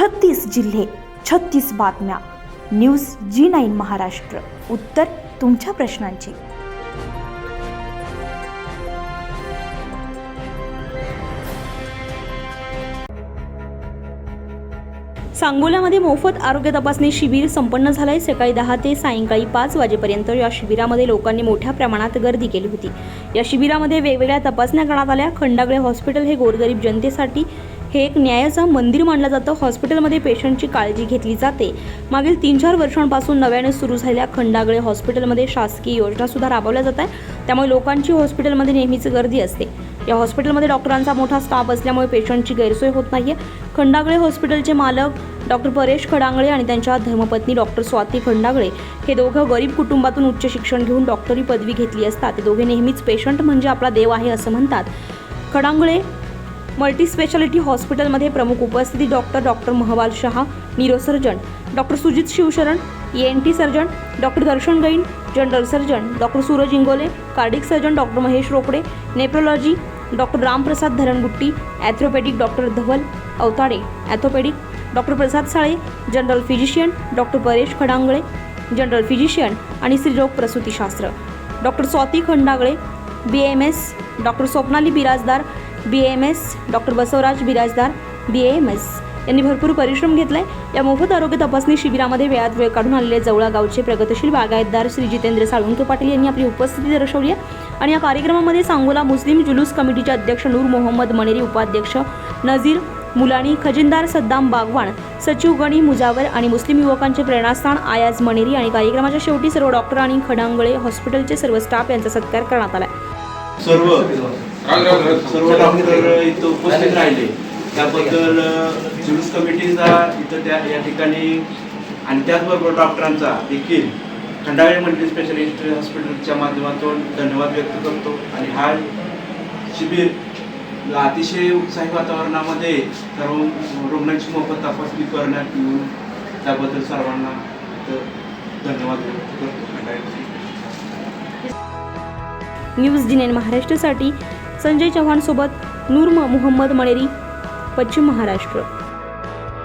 छत्तीस जिल्हे छत्तीस बातम्या. News G nine Maharashtra. उत्तर तुमच्या प्रश्नांची. सांगोल्यामध्ये मोफत आरोग्य तपासणी शिबिर संपन्न झालंय. सकाळी दहा ते सायंकाळी पाच वाजेपर्यंत या शिबिरामध्ये लोकांनी मोठ्या प्रमाणात गर्दी केली होती. या शिबिरामध्ये वेगवेगळ्या तपासण्या करण्यात आल्या. खंडागळे हॉस्पिटल हे गोरगरीब जनतेसाठी हे एक न्यायाचं मंदिर मानलं जातं. हॉस्पिटलमध्ये पेशंटची काळजी घेतली जाते. मागील तीन चार वर्षांपासून नव्याने सुरू झालेल्या खंडागळे हॉस्पिटलमध्ये शासकीय योजनासुद्धा राबवल्या जात आहे त्यामुळे लोकांची हॉस्पिटलमध्ये नेहमीच गर्दी असते. या हॉस्पिटलमध्ये डॉक्टरांचा मोठा स्टाफ असल्यामुळे पेशंटची गैरसोय होत नाहीये. खंडागळे हॉस्पिटलचे मालक डॉक्टर परेश खडांगळे आणि त्यांच्या धर्मपत्नी डॉक्टर स्वाती खंडागळे हे दोघं गरीब कुटुंबातून उच्च शिक्षण घेऊन डॉक्टरी पदवी घेतली असतात ते दोघे नेहमीच पेशंट म्हणजे आपला देव आहे असं म्हणतात. खडांगळे मल्टीस्पेशालिटी हॉस्पिटलमध्ये प्रमुख उपस्थिती doctor doctor Mahaval Shah neurosurgeon doctor Sujit Shivsharan E N T surgeon doctor Darshan Gain general surgeon doctor Suraj Ingole cardiac surgeon doctor Mahesh Rokade nephrology doctor Ramprasad Dharangutti orthopaedic doctor Dhaval Awtade orthopaedic doctor Prasad Sale general physician doctor Paresh Khadangale general physician आणि स्त्रीरोग प्रसूतीशास्त्र. Doctor Swati Khandagale B M S doctor Swapnali Birajdar B M S doctor Basavraj Birajdar B M S यांनी भरपूर परिश्रम घेतलाय. या मोफत आरोग्य तपासणी शिबिरामध्ये वेळात वेळ काढून आलेले जवळा गावचे प्रगतशील बागायतदार श्री जितेंद्र साळुंके पाटील यांनी आपली उपस्थिती दर्शवली आहे. आणि या कार्यक्रमामध्ये सांगोला मुस्लिम जुलूस कमिटीचे अध्यक्ष नूर मोहम्मद मनेरी उपाध्यक्ष नझीर मुलानी खजिनदार सद्दाम बागवान सचिव गणी मुजावर आणि मुस्लिम युवकांचे प्रेरणास्थान आयाज मनेरी आणि कार्यक्रमाच्या शेवटी सर्व डॉक्टर आणि खडांगळे हॉस्पिटलचे सर्व स्टाफ यांचा सत्कार करण्यात आला सर्व सर्व डॉक्टर इथं उपस्थित राहिले. त्याबद्दल जुलूस कमिटीचा इथं त्या या ठिकाणी आणि त्याचबरोबर डॉक्टरांचा देखील खंडाळे मल्टी स्पेशालिस्ट हॉस्पिटलच्या माध्यमातून धन्यवाद व्यक्त करतो. आणि हा शिबिर अतिशय उत्साही वातावरणामध्ये सर्व रुग्णांची मोफत तपासणी करण्यात येऊन त्याबद्दल सर्वांना धन्यवाद व्यक्त करतो. खंडाळे न्यूज डिनेन महाराष्ट्रासाठी संजय चव्हाणसोबत नूर मोहम्मद मणेरी पश्चिम महाराष्ट्र.